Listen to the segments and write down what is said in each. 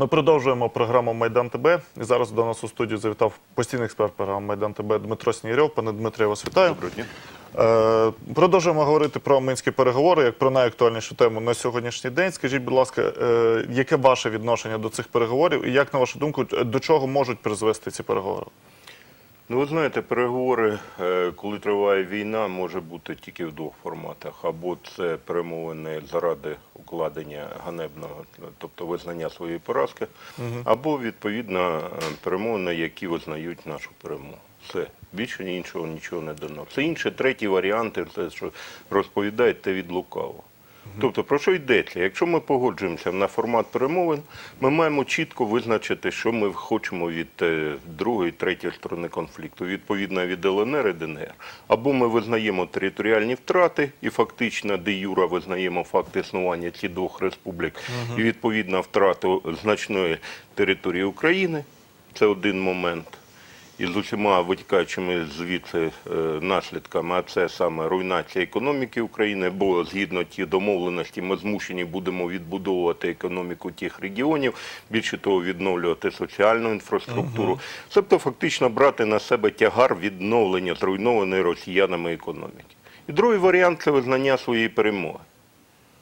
Ми продовжуємо програму Майдан ТБ. І зараз до нас у студію завітав постійний експерт програми Майдан ТБ Дмитро Снігирьов. Пане Дмитре, я вас вітаю. Доброго дня. Е, продовжуємо говорити про мінські переговори як про найактуальнішу тему на сьогоднішній день. Скажіть, будь ласка, е, яке ваше відношення до цих переговорів, і як на вашу думку, до чого можуть призвести ці переговори? Ну, ви знаєте, переговори, е, коли триває війна, може бути тільки в двох форматах. Або це перемовини заради укладення ганебного, тобто визнання своєї поразки, або відповідно е, перемовини, які визнають нашу перемогу. Все. Більше іншого нічого не дано. Це інші треті варіанти, це що розповідають те від лукавого. Тобто, про що йдеться? Якщо ми погоджуємося на формат перемовин, ми маємо чітко визначити, що ми хочемо від е, другої, третьої сторони конфлікту, відповідно від ЛНР і ДНР. Або ми визнаємо територіальні втрати і фактично де юра визнаємо факт існування цих двох республік, і відповідно втрату значної території України. Це один момент і з усіма витікаючими звідси е, наслідками, а це саме руйнація економіки України, бо згідно ті домовленості ми змушені будемо відбудовувати економіку тих регіонів, більше того, відновлювати соціальну інфраструктуру, тобто фактично брати на себе тягар відновлення зруйнованої росіянами економіки. І другий варіант це визнання своєї перемоги.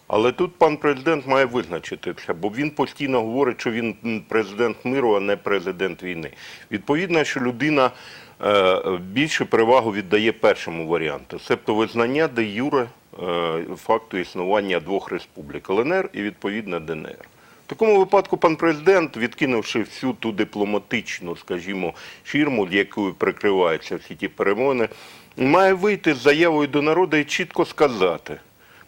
Але тут пан президент має визначитися, бо він постійно говорить, що він президент миру, а не президент війни. Відповідно, що людина е, більше перевагу віддає першому варіанту, тобто визнання де юре е, факту існування двох республік ЛНР і відповідно ДНР. В такому випадку пан президент, відкинувши всю ту дипломатичну, скажімо, шірму, якою прикриваються всі ті перемовини, має вийти з заявою до народу і чітко сказати.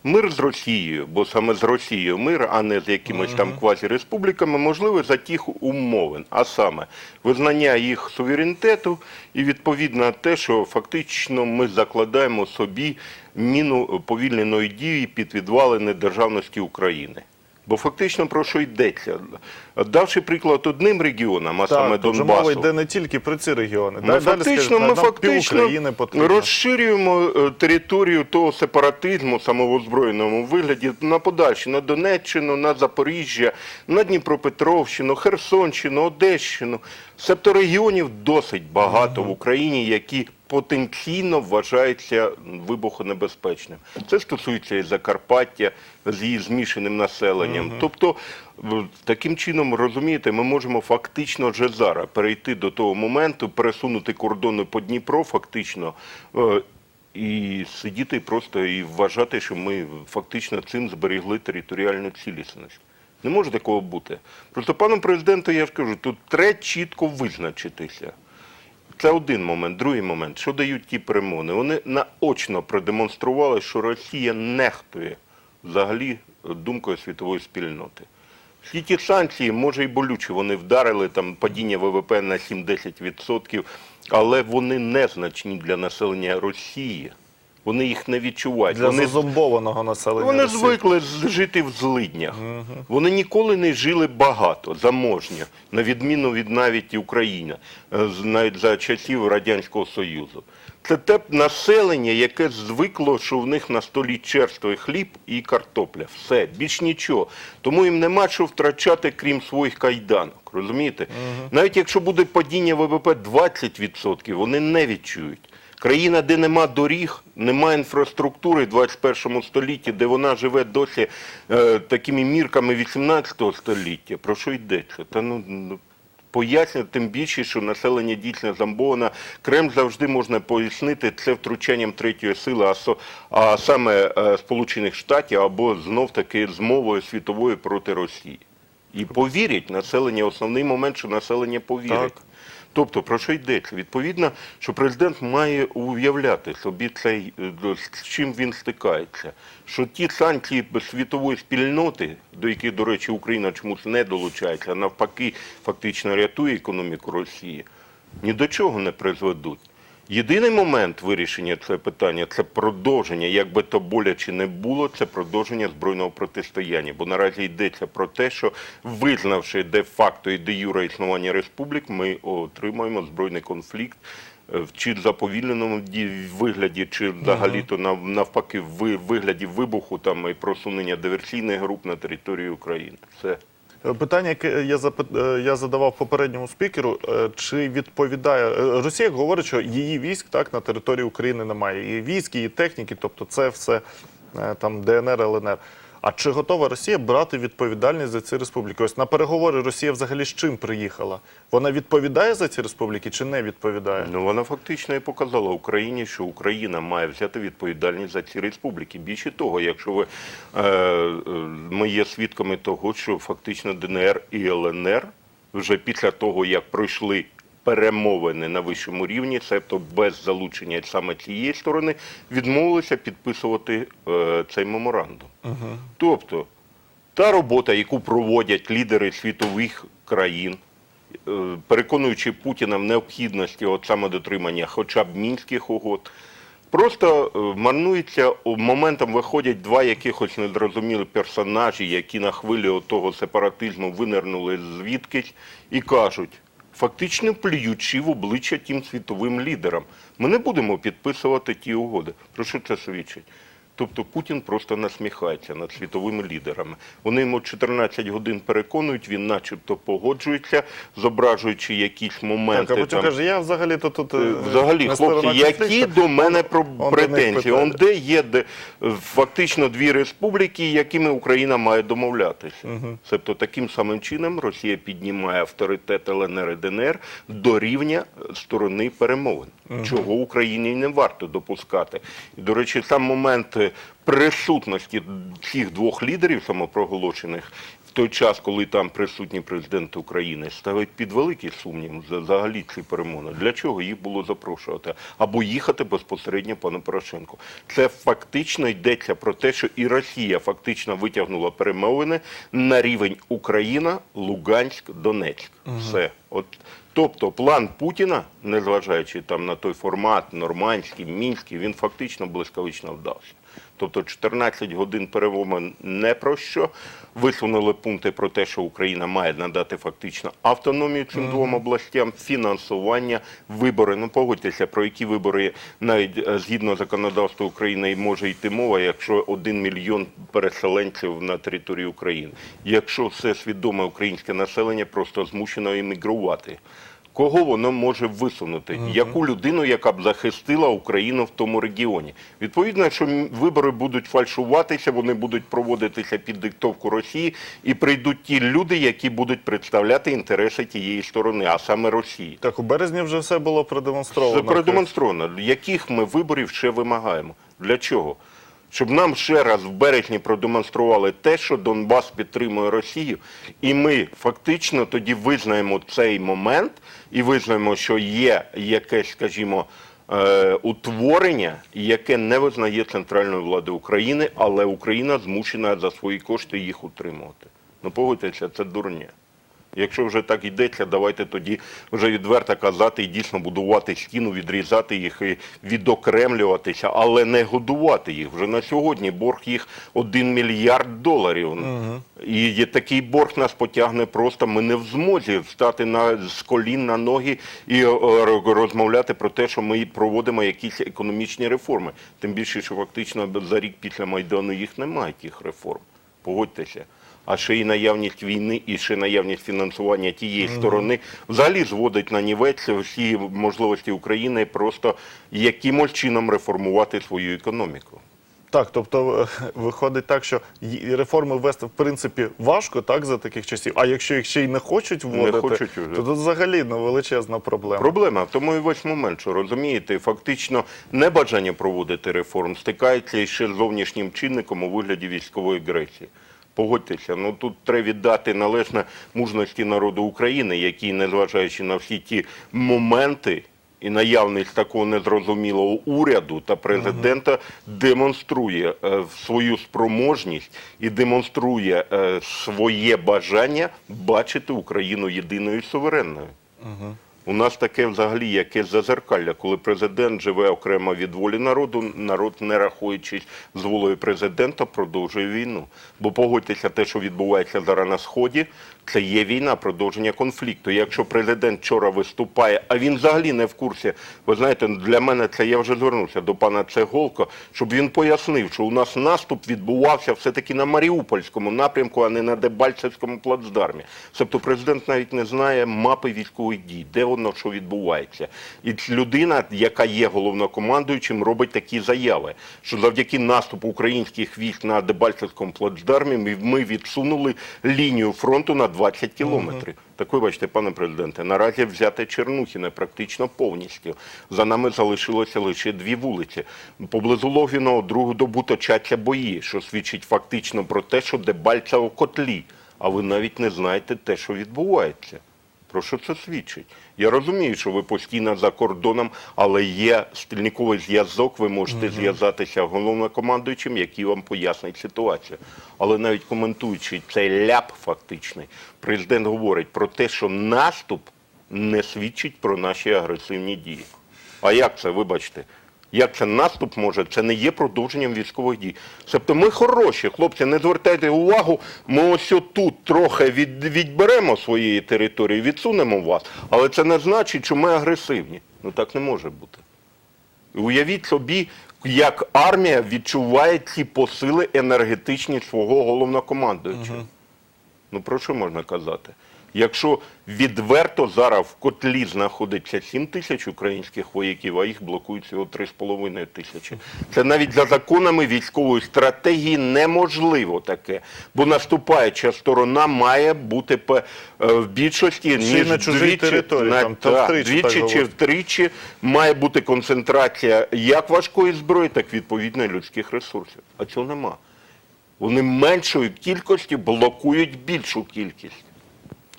Мир з Росією, бо саме з Росією мир, а не з якимись там квазіреспубліками, можливий за тих умовин, а саме визнання їх суверенітету і відповідно те, що фактично ми закладаємо собі міну повільненої дії під відвалини державності України. Бо фактично про що йдеться? Давши приклад одним регіонам, а саме Так, вже мова йде не тільки про ці регіони. ми Далі, фактично, скажете, ми фактично розширюємо е, територію того сепаратизму самовозброєному вигляді на подальше, на Донеччину, на Запоріжжя, на Дніпропетровщину, Херсонщину, Одещину. Себто регіонів досить багато в Україні, які потенційно вважаються вибухонебезпечним. Це стосується і Закарпаття з її змішаним населенням. Тобто, таким чином, розумієте, ми можемо фактично вже зараз перейти до того моменту, пересунути кордони по Дніпро, фактично. е, І сидіти просто і вважати, що ми фактично цим зберегли територіальну цілісність. Не може такого бути. Просто пану президенту я ж кажу, тут треба чітко визначитися. Це один момент. Другий момент, що дають ті перемони. Вони наочно продемонстрували, що Росія нехтує взагалі думкою світової спільноти. Всі ті санкції, може і болючі, вони вдарили там падіння ВВП на 7-10%, але вони незначні для населення Росії. Вони їх не відчувають. Для вони зазомбованого населення. вони Росії. звикли жити в злиднях. Вони ніколи не жили багато, заможньо, на відміну від навіть і України, е, навіть за часів Радянського Союзу. Це те населення, яке звикло, що в них на столі черствий хліб і картопля. Все, більш нічого. Тому їм нема що втрачати, крім своїх кайданок. Розумієте? Навіть якщо буде падіння ВВП 20%, вони не відчують. Країна, де нема доріг, нема інфраструктури в 21 столітті, де вона живе досі е, такими мірками 18 століття. Про що йдеться? Та ну, ну пояснює тим більше, що населення дійсно замбоване. Кремль завжди можна пояснити це втручанням третьої сили, а, со- а саме е, Сполучених Штатів або знов таки змовою світовою проти Росії. І повірять населення. Основний момент, що населення повірить. Так. Тобто про що йдеться? Відповідно, що президент має уявляти собі цей е, з чим він стикається. Що ті санкції світової спільноти, до яких, до речі, Україна чомусь не долучається, а навпаки, фактично рятує економіку Росії, ні до чого не призведуть. Єдиний момент вирішення цього питання це продовження, як би то боляче не було, це продовження збройного протистояння. Бо наразі йдеться про те, що визнавши де-факто і де юре існування республік, ми отримаємо збройний конфлікт е, в чи заповільненому ді- вигляді, чи взагалі-то навпаки в вигляді вибуху там і просунення диверсійних груп на території України. Все. Питання, яке я е, я задавав попередньому спікеру, е, чи відповідає е, Росія говорить, що її військ так на території України немає. І військ, і техніки, тобто це все там ДНР, ЛНР. А чи готова Росія брати відповідальність за ці республіки? Ось на переговори Росія взагалі з чим приїхала? Вона відповідає за ці республіки чи не відповідає? Ну, вона фактично і показала Україні, що Україна має взяти відповідальність за ці республіки. Більше того, якщо ви е, е, ми є свідками того, що фактично ДНР і ЛНР вже після того, як пройшли перемовини на вищому рівні, себто без залучення саме цієї сторони, відмовилися підписувати е, цей меморандум. Тобто та робота, яку проводять лідери світових країн, е, переконуючи Путіна в необхідності от саме дотримання хоча б мінських угод. Просто е, марнується моментом виходять два якихось незрозумілі персонажі, які на хвилі того сепаратизму винирнули звідкись і кажуть, фактично плюючи в обличчя тим світовим лідерам, ми не будемо підписувати ті угоди. Про що це свідчить? Тобто Путін просто насміхається над світовими лідерами. Вони йому 14 годин переконують, він начебто погоджується, зображуючи якісь моменти. Так, а потім там, каже, я взагалі то тут е, Взагалі, хлопці, які до мене про претензії? Он де є де, е, фактично дві республіки, якими Україна має домовлятися. Тобто таким самим чином Росія піднімає авторитет ЛНР і ДНР до рівня е, сторони перемовин, чого Україні не варто допускати. І, до речі, сам момент е, присутності цих двох лідерів самопроголошених в той час, коли там присутній президент України, ставить під великий сумнів за- взагалі ці перемовини. Для чого їх було запрошувати? Або їхати безпосередньо пану Порошенку. Це фактично йдеться про те, що і Росія фактично витягнула перемовини на рівень Україна, Луганськ, Донецьк. Все. От, тобто план Путіна, незважаючи там на той формат нормандський, мінський, він фактично блискавично вдався. Тобто 14 годин перемовин не про що. Висунули пункти про те, що Україна має надати фактично автономію цим двом областям, фінансування, вибори. Ну погодьтеся, про які вибори навіть е, згідно законодавства України і може йти мова, якщо один мільйон переселенців на території України. Якщо все свідоме українське населення просто змушено іммігрувати. Кого воно може висунути? Яку людину, яка б захистила Україну в тому регіоні? Відповідно, якщо вибори будуть фальшуватися, вони будуть проводитися під диктовку Росії, і прийдуть ті люди, які будуть представляти інтереси тієї сторони, а саме Росії. Так, у березні вже все було продемонстровано. Це продемонстровано. Яких ми виборів ще вимагаємо? Для чого? Щоб нам ще раз в березні продемонстрували те, що Донбас підтримує Росію, і ми фактично тоді визнаємо цей момент і визнаємо, що є якесь, скажімо, е, утворення, яке не визнає центральної влади України, але Україна змушена за свої кошти їх утримувати. Ну погодьтеся, це дурня. Якщо вже так йдеться, давайте тоді вже відверто казати і дійсно будувати стіну, відрізати їх і відокремлюватися, але не годувати їх. Вже на сьогодні борг їх 1 мільярд доларів. І є такий борг нас потягне просто. Ми не в змозі встати на з колін на ноги і е, розмовляти про те, що ми проводимо якісь економічні реформи. Тим більше, що фактично за рік після майдану їх немає тих реформ. Погодьтеся. А ще й наявність війни, і ще наявність фінансування тієї сторони взагалі зводить на нівець всі можливості України просто якимось чином реформувати свою економіку. Так, тобто е, виходить так, що реформи ввести в принципі важко, так, за таких часів. А якщо їх ще й не хочуть вводити, хочуть уже. то тут взагалі ну, величезна проблема. Проблема в тому і весь момент, що розумієте, фактично небажання проводити реформ стикається іще з зовнішнім чинником у вигляді військової агресії. Погодьтеся, ну тут треба віддати належне мужності народу України, який, незважаючи на всі ті моменти і наявність такого незрозумілого уряду та президента, демонструє е, свою спроможність і демонструє е, своє бажання бачити Україну єдиною і суверенною. У нас таке взагалі якесь зазеркалля, коли президент живе окремо від волі народу, народ, не рахуючись з волею президента, продовжує війну. Бо погодьтеся, те, що відбувається зараз на сході, це є війна, продовження конфлікту. Якщо президент вчора виступає, а він взагалі не в курсі, ви знаєте, для мене це я вже звернувся до пана Цеголко, щоб він пояснив, що у нас наступ відбувався все-таки на Маріупольському напрямку, а не на Дебальцевському плацдармі. Тобто президент навіть не знає мапи військових дій, де воно що відбувається. І людина, яка є головнокомандуючим, робить такі заяви, що завдяки наступу українських військ на Дебальцевському плацдармі ми- відсунули лінію фронту на 20 кілометрів. Так ви бачите, пане президенте, наразі взяте Чернухіне практично повністю. За нами залишилося лише дві вулиці. Поблизу Логвіного другу добу точаться бої, що свідчить фактично про те, що Дебальцево котлі. А ви навіть не знаєте те, що відбувається. Про що це свідчить? Я розумію, що ви постійно за кордоном, але є стільниковий зв'язок, ви можете зв'язатися головнокомандуючим, який вам пояснить ситуацію. Але навіть коментуючи цей ляп фактичний, президент говорить про те, що наступ не свідчить про наші агресивні дії. А як це, вибачте? Як це наступ може? Це не є продовженням військових дій. Тобто ми хороші, хлопці, не звертайте увагу, ми ось тут трохи від, відберемо своєї території, відсунемо вас, але це не значить, що ми агресивні. Ну так не може бути. Уявіть собі, як армія відчуває ці посили енергетичні свого головнокомандуючого. Ну про що можна казати? Якщо відверто зараз в котлі знаходиться 7 тисяч українських вояків, а їх блокують всього 3,5 тисячі. Це навіть за законами військової стратегії неможливо таке. Бо наступаюча сторона має бути е, в більшості, ніж на чужій двічі, території, на- там, та втричі так двічі чи втричі має бути концентрація як важкої зброї, так і відповідно людських ресурсів. А цього нема. Вони меншої кількості блокують більшу кількість.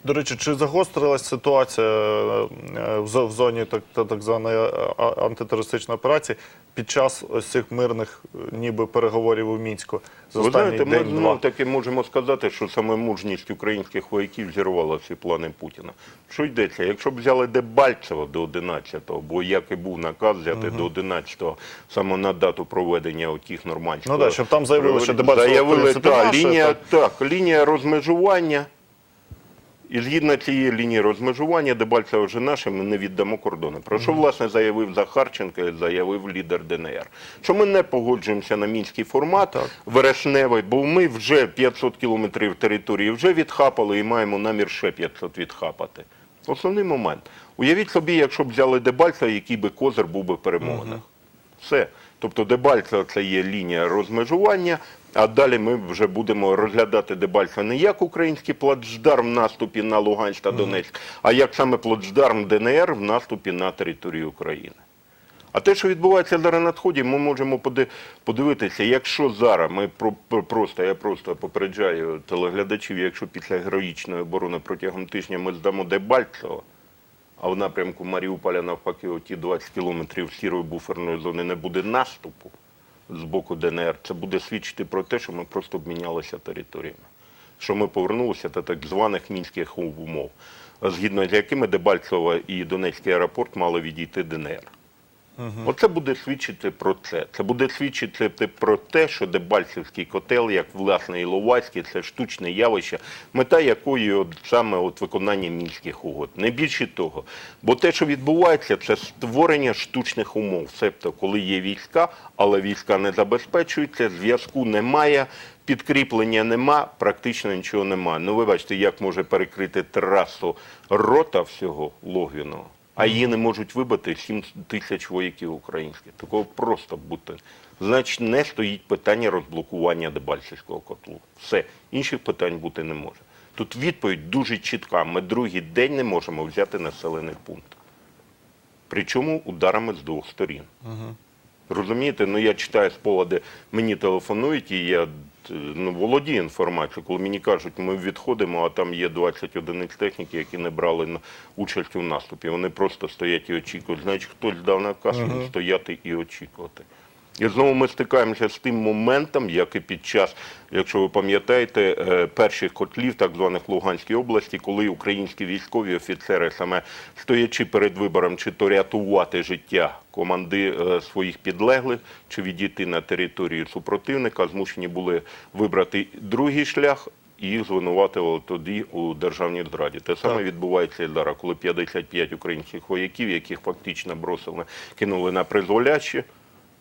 До речі, чи загострилась ситуація е, в зоні так, так званої е, антитерористичної операції під час ось цих мирних е, ніби переговорів у Мінську за Ви знаєте, ми знов таки можемо сказати, що саме мужність українських вояків зірвала всі плани Путіна. Що йдеться? Якщо б взяли Дебальцево до 11-го, бо як і був наказ взяти до 11-го, саме на дату проведення отіх нормандського. Ну да, щоб там заявили, що Дебальцево, заявили, та, лінія, так. так, лінія розмежування. І згідно цієї лінії розмежування, Дебальцево вже наше, ми не віддамо кордони. Про що, власне, заявив Захарченко заявив лідер ДНР. Що ми не погоджуємося на мінський формат вересневий, бо ми вже 500 кілометрів території вже відхапали і маємо намір ще 500 відхапати. Основний момент. Уявіть собі, якщо б взяли Дебальцево, який би козир був би перемовинах. Все. Тобто Дебальцево це є лінія розмежування, а далі ми вже будемо розглядати Дебальцево не як український плацдарм в наступі на Луганськ та Донецьк, а як саме плацдарм ДНР в наступі на територію України. А те, що відбувається зараз на Сході, ми можемо подивитися, якщо зараз ми про, про- просто, я просто попереджаю телеглядачів, якщо після героїчної оборони протягом тижня ми здамо Дебальцево, а в напрямку Маріуполя навпаки оті 20 кілометрів сірої буферної зони не буде наступу з боку ДНР, це буде свідчити про те, що ми просто обмінялися територіями. Що ми повернулися до так званих мінських умов, згідно з якими Дебальцево і Донецький аеропорт мали відійти ДНР. Оце буде свідчити про це. Це буде свідчити про те, що Дебальцевський котел, як власне Іловайський, це штучне явище, мета якої от саме от виконання мінських угод. Не більше того. Бо те, що відбувається, це створення штучних умов. Себто, коли є війська, але війська не забезпечуються, зв'язку немає. Підкріплення нема, практично нічого нема. Ну, ви бачите, як може перекрити трасу рота всього Логвіного, а її не можуть вибити 7 тисяч вояків українських. Такого просто бути. Значить, не стоїть питання розблокування Дебальцевського котлу. Все, інших питань бути не може. Тут відповідь дуже чітка. Ми другий день не можемо взяти населений пункт. Причому ударами з двох сторін. Розумієте, ну я читаю спогади, мені телефонують, і я ну, володіє інформацією, коли мені кажуть, ми відходимо, а там є 20 одиниць техніки, які не брали участь у наступі. Вони просто стоять і очікують. Значить, хтось дав наказ угу. стояти і очікувати. І знову ми стикаємося з тим моментом, як і під час, якщо ви пам'ятаєте, е, перших котлів, так званих Луганській області, коли українські військові офіцери, саме стоячи перед вибором, чи то рятувати життя команди е, своїх підлеглих, чи відійти на територію супротивника, змушені були вибрати другий шлях. І їх звинуватили тоді у державній зраді. Те саме Так. відбувається і зараз, коли 55 українських вояків, яких фактично бросили, кинули на призволяще,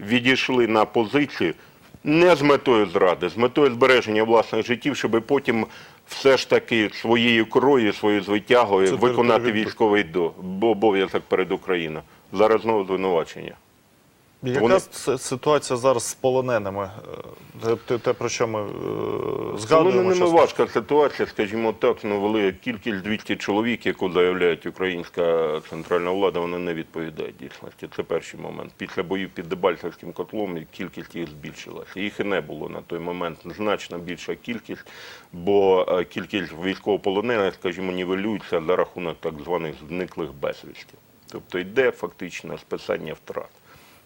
відійшли на позицію не з метою зради, з метою збереження власних життів, щоб потім все ж таки своєю крою, своєю звитягою виконати військовий обов'язок перед Україною. Зараз знову звинувачення. Яка Вони- ситуація зараз з полоненими? Е, Те, те, про що ми е, З полоненими важка ситуація, скажімо так, ну велика кількість 200 чоловік, яку заявляють українська центральна влада, вона не відповідає дійсності. Це перший момент. Після боїв під Дебальцевським котлом кількість їх збільшилася. Їх і не було на той момент значно більша кількість, бо е, кількість військовополонених, скажімо, нівелюється за рахунок так званих зниклих безвісті. Тобто йде фактично списання втрат.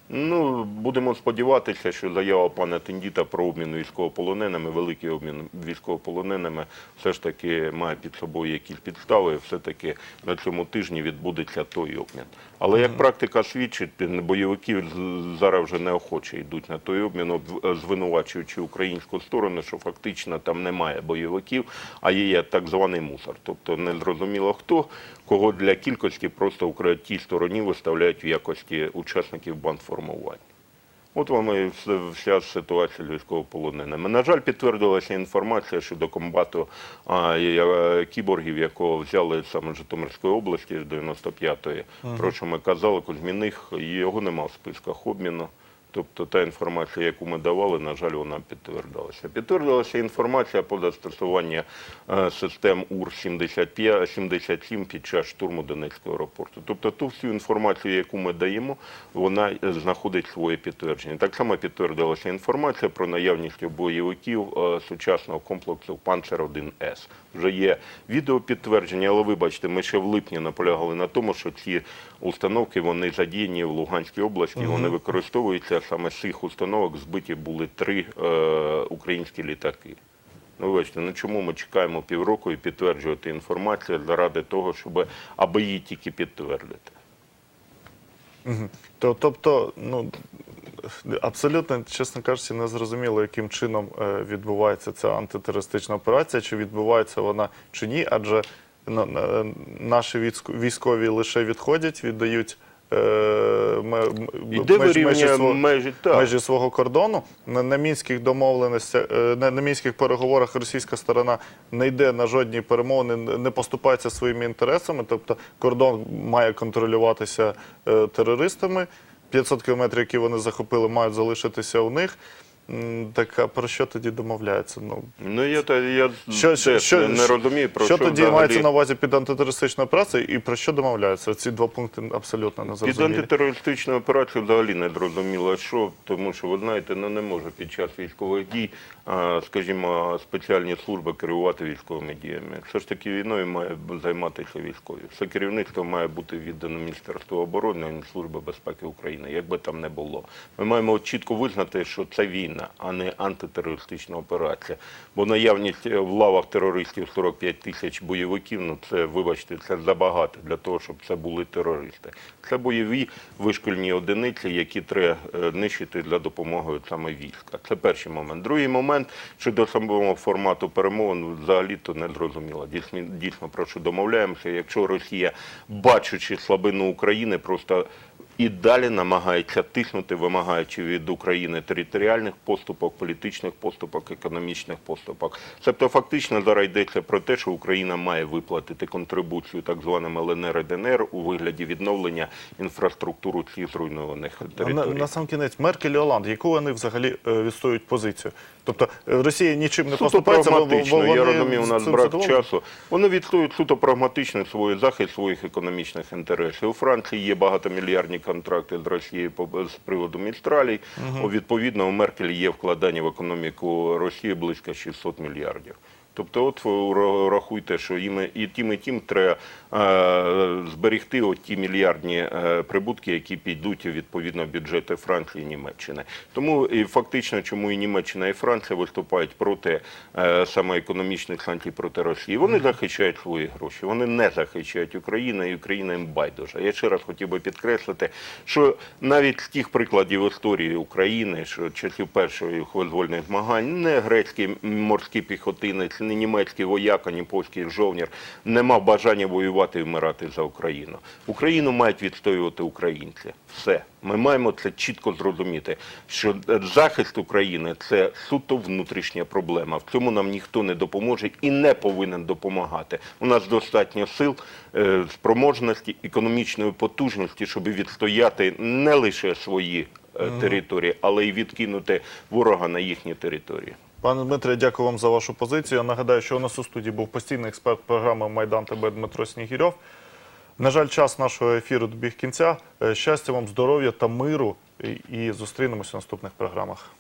Ну, будемо сподіватися, що заява пана Тендіта про обмін військовополоненими, великий обмін військовополоненими, все ж таки має під собою якісь підстави, і все-таки на цьому тижні відбудеться той обмін. Але як практика свідчить, бойовики зараз вже неохоче йдуть на той обмін, звинувачуючи українську сторону, що фактично там немає бойовиків, а є так званий мусор. Тобто не зрозуміло хто, кого для кількості просто в тій стороні виставляють в якості учасників бандформувань. От вам і вся ситуація з військовополоненими. На жаль, підтвердилася інформація щодо комбату а, кіборгів, якого взяли саме з Житомирської області з 95-ї. Про що ми казали, Кузьміних, його нема в списках обміну. Тобто та інформація, яку ми давали, на жаль, вона підтвердилася. Підтвердилася інформація про застосування е, систем УР-77 під час штурму Донецького аеропорту. Тобто ту всю інформацію, яку ми даємо, вона е, знаходить своє підтвердження. Так само підтвердилася інформація про наявність бойовиків е, сучасного комплексу «Панцер-1С». Вже є відеопідтвердження, але вибачте, ми ще в липні наполягали на тому, що ці установки вони задіяні в Луганській області, вони використовуються саме з цих установок. Збиті були три е, українські літаки. Ну, вибачте, ну чому ми чекаємо півроку і підтверджувати інформацію заради того, щоб аби її тільки підтвердити? То- Тобто, ну абсолютно, чесно кажучи, не зрозуміло, яким чином е, відбувається ця антитерористична операція, чи відбувається вона чи ні, адже наші військо- військові лише відходять, віддають. е, Іде межі- межі свого- межі, межі свого кордону. На, на мінських домовленостях, е, на, на мінських переговорах російська сторона не йде на жодні перемовини, не не поступається своїми інтересами. Тобто кордон має контролюватися е, терористами. 500 кілометрів, які вони захопили, мають залишитися у них. Так а про що тоді домовляються? Ну Ну я та я що, що, що, не, не розумію про що що, тоді взагалі... мається на увазі під антитерористичною операцією і про що домовляються? Ці два пункти абсолютно не Під зрозумілі. антитерористичну операцію взагалі не зрозуміло, що, тому що ви знаєте, ну не може під час військових дій, а, скажімо, спеціальні служби керувати військовими діями. Все ж таки війною має займатися військові. Все керівництво має бути віддано Міністерству оборони, а не Служби безпеки України, як би там не було. Ми маємо чітко визнати, що це війна, а не антитерористична операція. Бо наявність в лавах терористів 45 тисяч бойовиків, ну це, вибачте, це забагато для того, щоб це були терористи. Це бойові вишкільні одиниці, які треба е, нищити для допомоги саме війська. Це перший момент. Другий момент щодо самого формату перемовин взагалі то не зрозуміло. Дійсно, дійсно про що домовляємося. Якщо Росія, бачучи слабину України, просто і далі намагається тиснути, вимагаючи від України територіальних поступок, політичних поступок, економічних поступок. Тобто, фактично зараз йдеться про те, що Україна має виплатити контрибуцію так званим ЛНР і ДНР у вигляді відновлення інфраструктури цих зруйнованих На, територій. на сам кінець Меркель і Оланд, яку вони взагалі е, відстоюють позицію? Тобто е, Росія нічим не Суто бо- бо я розумію, у нас брак задоволені? часу. Вони відстоюють суто прагматично свій захист своїх економічних інтересів. У Франції є багатомільярдні контракти з Росією по- з приводу Містралій. Відповідно, у Меркель є вкладання в економіку Росії близько 600 мільярдів. Тобто, от ра- рахуйте, що їм і тим, і тим треба е, зберегти от ті мільярдні е, прибутки, які підуть відповідно бюджети Франції і Німеччини. Тому і фактично, чому і Німеччина, і Франція виступають проти е, саме економічних санкцій проти Росії. Вони захищають свої гроші, вони не захищають Україну, і Україна їм байдуже. Я ще раз хотів би підкреслити, що навіть з тих прикладів історії України, що часів першої визвольних змагань, не грецький морський піхотинець, не німецький вояк, ні польський жовнір не мав бажання воювати і вмирати за Україну. Україну мають відстоювати українці. Все. Ми маємо це чітко зрозуміти, що захист України це суто внутрішня проблема. В цьому нам ніхто не допоможе і не повинен допомагати. У нас достатньо сил, е, спроможності, економічної потужності, щоб відстояти не лише свої е, території, але й відкинути ворога на їхні території. Пане Дмитре, дякую вам за вашу позицію. Я нагадаю, що у нас у студії був постійний експерт програми Майдан ТБ Дмитро Снігірьов. На жаль, час нашого ефіру добіг кінця. Е, Щастя вам, здоров'я та миру. І- І зустрінемося в наступних програмах.